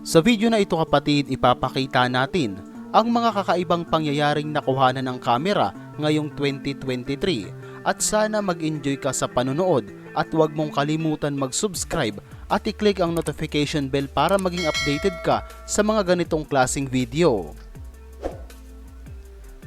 Sa video na ito kapatid, ipapakita natin ang mga kakaibang pangyayaring nakuhanan ng kamera ngayong 2023 at sana mag-enjoy ka sa panonood at huwag mong kalimutan mag-subscribe at i-click ang notification bell para maging updated ka sa mga ganitong klasing video.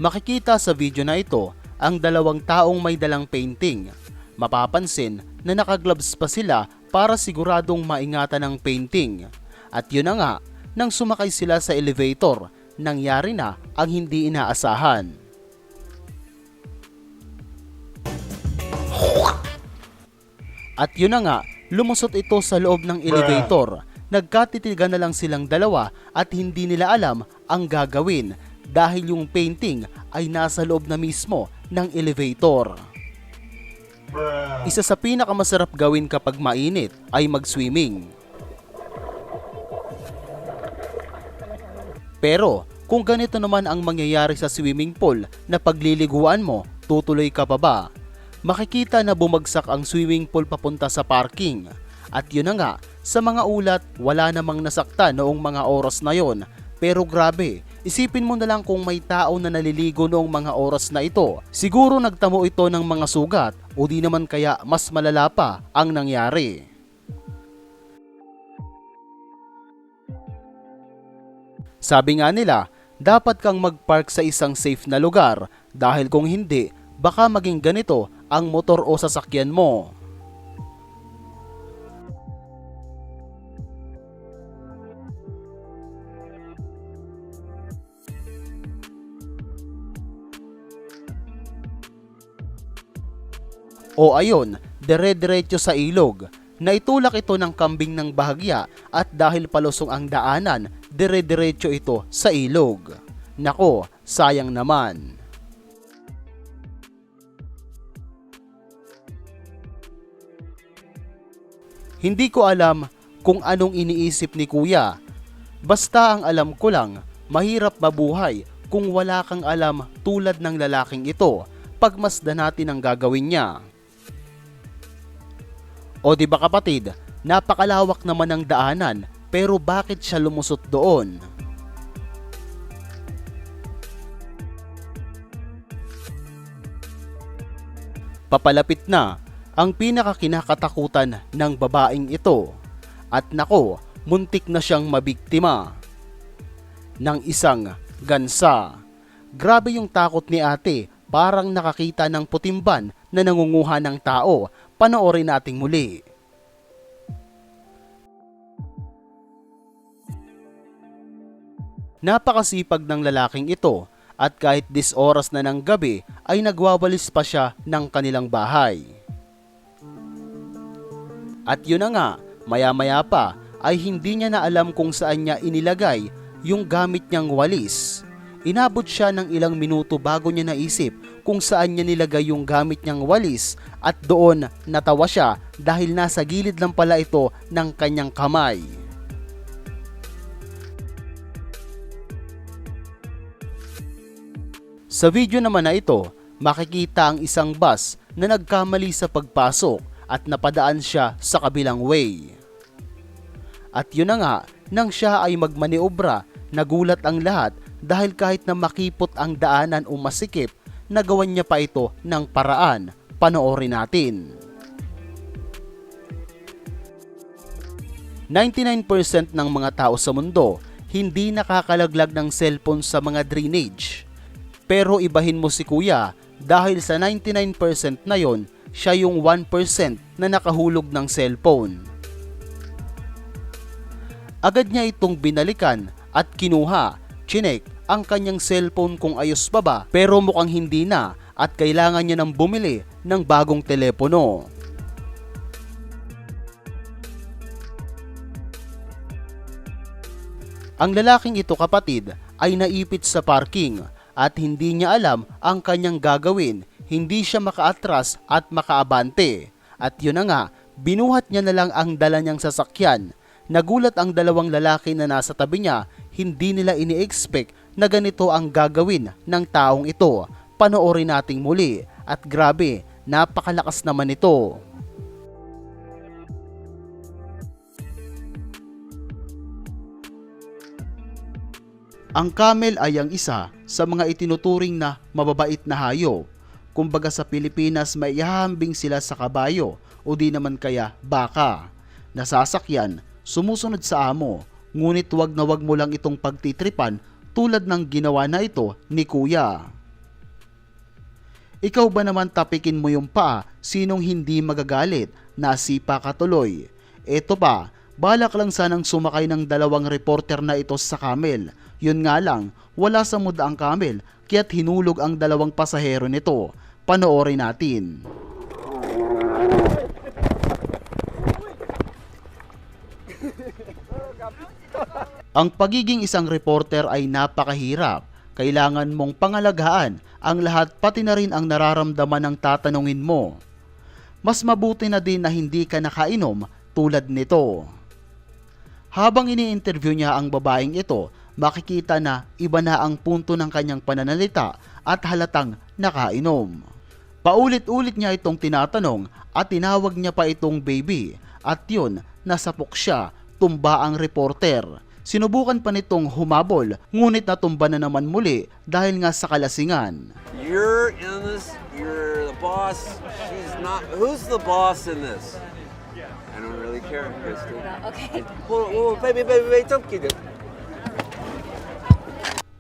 Makikita sa video na ito ang dalawang taong may dalang painting. Mapapansin na nakagloves pa sila para siguradong maingatan ang painting. At yun na nga, nang sumakay sila sa elevator, nangyari na ang hindi inaasahan. At yun na nga, lumusot ito sa loob ng elevator. Nagkatitigan na lang silang dalawa at hindi nila alam ang gagawin dahil yung painting ay nasa loob na mismo ng elevator. Isa sa pinakamasarap gawin kapag mainit ay mag-swimming. Pero kung ganito naman ang mangyayari sa swimming pool na pagliliguan mo, tutuloy ka pa ba? Makikita na bumagsak ang swimming pool papunta sa parking. At yun na nga, sa mga ulat, wala namang nasakta noong mga oras na yon. Pero grabe, isipin mo na lang kung may tao na naliligo noong mga oras na ito. Siguro nagtamo ito ng mga sugat o di naman kaya mas malala pa ang nangyari. Sabi nga nila, dapat kang mag-park sa isang safe na lugar dahil kung hindi, baka maging ganito ang motor o sasakyan mo. O ayon, dire-diretso sa ilog. Naitulak ito ng kambing ng bahagya at dahil palusong ang daanan, dire-diretso ito sa ilog. Nako, sayang naman. Hindi ko alam kung anong iniisip ni kuya. Basta ang alam ko lang, mahirap mabuhay kung wala kang alam tulad ng lalaking ito pagmasdan natin ang gagawin niya. O di ba kapatid, napakalawak naman ng daanan pero bakit siya lumusot doon? Papalapit na ang pinakakinakatakutan ng babaeng ito at nako, muntik na siyang mabiktima ng isang gansa. Grabe yung takot ni ate, parang nakakita ng putimban na nangunguha ng tao. Panoorin nating muli. Napakasipag ng lalaking ito at kahit dis oras na ng gabi ay nagwawalis pa siya ng kanilang bahay. At yun na nga, maya-maya pa ay hindi niya na alam kung saan niya inilagay yung gamit niyang walis. Inabot siya ng ilang minuto bago niya naisip kung saan niya nilagay yung gamit niyang walis at doon natawa siya dahil nasa gilid lang pala ito ng kanyang kamay. Sa video naman na ito, makikita ang isang bus na nagkamali sa pagpasok at napadaan siya sa kabilang way. At yun na nga, nang siya ay magmaniobra, nagulat ang lahat dahil kahit na makipot ang daanan o masikip, nagawan niya pa ito ng paraan. Panoorin natin. 99% ng mga tao sa mundo hindi nakakalaglag ng cellphone sa mga drainage. Pero ibahin mo si kuya dahil sa 99% na yon, siya yung 1% na nakahulog ng cellphone. Agad niya itong binalikan at kinuha, chinek ang kanyang cellphone kung ayos pa ba pero mukhang hindi na at kailangan niya nang bumili ng bagong telepono. Ang lalaking ito kapatid ay naipit sa parking at hindi niya alam ang kanyang gagawin, hindi siya makaatras at makaabante. At yun na nga, binuhat niya na lang ang dala niyang sasakyan. Nagulat ang dalawang lalaki na nasa tabi niya, hindi nila ini-expect na ganito ang gagawin ng taong ito. Panoorin nating muli at grabe, napakalakas naman ito. Ang camel ay ang isa sa mga itinuturing na mababait na hayop. Kumbaga sa Pilipinas may ihahambing sila sa kabayo o di naman kaya baka. Nasasakyan, sumusunod sa amo, ngunit wag na wag mo lang itong pagtitripan tulad ng ginawa na ito ni kuya. Ikaw ba naman tapikin mo yung paa, sinong hindi magagalit, nasipa ka tuloy. Eto pa, balak lang sanang sumakay ng dalawang reporter na ito sa camel. Yun nga lang, wala sa mood ang camel, kaya't hinulog ang dalawang pasahero nito. Panoorin natin. Ang pagiging isang reporter ay napakahirap. Kailangan mong pangalaghaan ang lahat pati na rin ang nararamdaman ng tatanungin mo. Mas mabuti na din na hindi ka nakainom tulad nito. Habang ini-interview niya ang babaeng ito, makikita na iba na ang punto ng kanyang pananalita at halatang nakainom. Paulit-ulit niya itong tinatanong at tinawag niya pa itong baby at yun, nasapok siya, tumba ang reporter. Sinubukan pa nitong humabol ngunit natumba na naman muli dahil nga sa kalasingan. You're in this. You're the boss. She's not. Who's the boss in this? I don't really care, Christy. Okay. Well, well, baby, baby, baby, don't get it.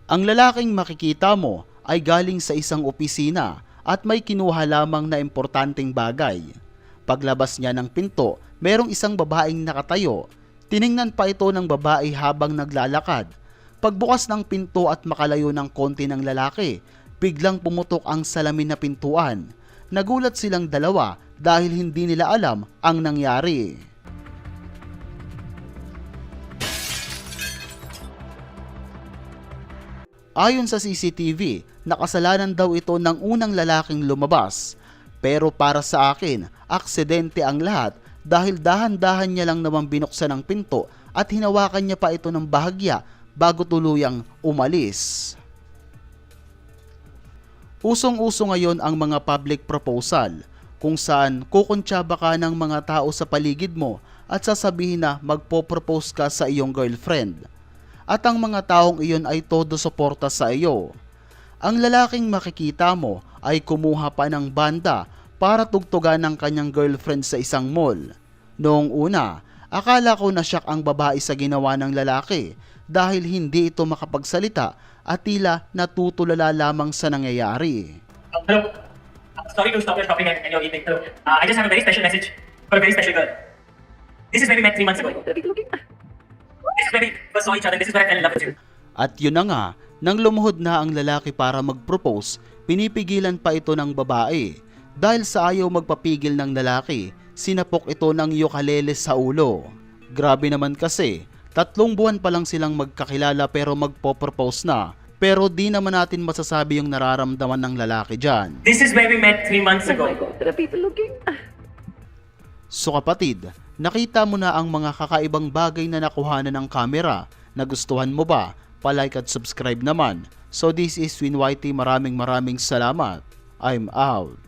Ang lalaking makikita mo ay galing sa isang opisina at may kinuha lamang na importanteng bagay. Paglabas niya ng pinto, merong isang babaeng nakatayo. Tiningnan pa ito ng babae habang naglalakad. Pagbukas ng pinto at makalayo ng konti ng lalaki, biglang pumutok ang salamin na pintuan. Nagulat silang dalawa dahil hindi nila alam ang nangyari. Ayon sa CCTV, nakasalanan daw ito ng unang lalaking lumabas. Pero para sa akin, aksidente ang lahat dahil dahan-dahan niya lang naman binuksan ang pinto at hinawakan niya pa ito ng bahagya bago tuluyang umalis. Usong-uso ngayon ang mga public proposal kung saan kukuntsaba ka ng mga tao sa paligid mo at sasabihin na magpo-propose ka sa iyong girlfriend at ang mga taong iyon ay todo suporta sa iyo. Ang lalaking makikita mo ay kumuha pa ng banda para tugtugan ng kanyang girlfriend sa isang mall. Noong una, akala ko na siyak ang babae sa ginawa ng lalaki dahil hindi ito makapagsalita at tila natutulala lamang sa nangyayari. Um, hello. Uh, sorry to stop your shopping and, your evening. Hello. Uh, I just have a very special message for a very special girl. This is where we met three months ago. Where we first saw each other. This is where I fell in love with you. At yun na nga, nang lumuhod na ang lalaki para mag-propose, pinipigilan pa ito ng babae. Dahil sa ayaw magpapigil ng lalaki, sinapok ito ng yokalele sa ulo. Grabe naman kasi, tatlong buwan pa lang silang magkakilala pero magpo-propose na. Pero di naman natin masasabi yung nararamdaman ng lalaki dyan. This is where we met three months ago. There are people looking. So kapatid, nakita mo na ang mga kakaibang bagay na nakuhanan ng kamera. Nagustuhan mo ba? Palike at subscribe naman. So this is Win Whitey. Maraming maraming salamat. I'm out.